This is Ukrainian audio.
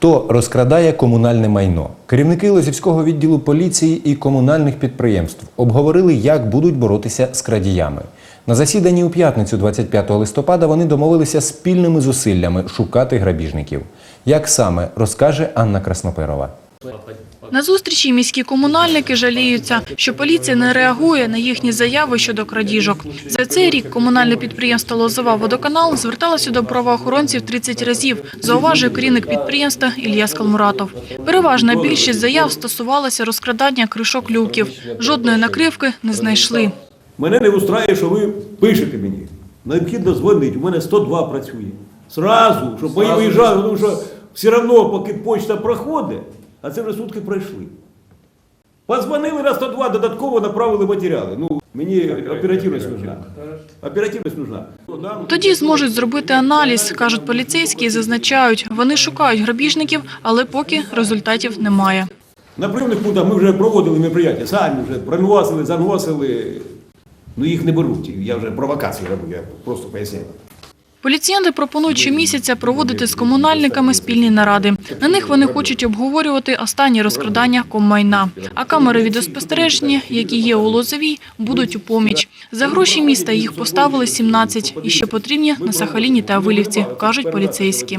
Хто розкрадає комунальне майно? Керівники Лозівського відділу поліції і комунальних підприємств обговорили, як будуть боротися з крадіями. На засіданні у п'ятницю, 25 листопада, вони домовилися спільними зусиллями шукати грабіжників. Як саме розкаже Анна Красноперова. На зустрічі міські комунальники жаліються, що поліція не реагує на їхні заяви щодо крадіжок. За цей рік комунальне підприємство «Лозова водоканал» зверталося до правоохоронців 30 разів, зауважує керівник підприємства Ілля Скалмуратов. Переважна більшість заяв стосувалася розкрадання кришок люків. Жодної накривки не знайшли. Мене не устраює, що ви пишете мені. Необхідно дзвонити, у мене 102 працює. Зразу, щоб ми виїжджали, тому що все одно, поки почта проходить, а це вже сутки пройшли. Подзвонили на 102, додатково направили матеріали. Ну, мені оперативність нужна. Оперативність нужна. Тоді зможуть зробити аналіз, кажуть поліцейські і зазначають. Вони шукають грабіжників, але поки результатів немає. На прийомних пунктах ми вже проводили мероприятия, самі вже приносили, заносили. Ну їх не беруть. Я вже провокації роблю, я просто поясняю. Поліціянти пропонують щомісяця проводити з комунальниками спільні наради. На них вони хочуть обговорювати останні розкрадання коммайна. А камери відеоспостереження, які є у Лозовій, будуть у поміч. За гроші міста їх поставили 17 і ще потрібні на Сахаліні та Авилівці, кажуть поліцейські.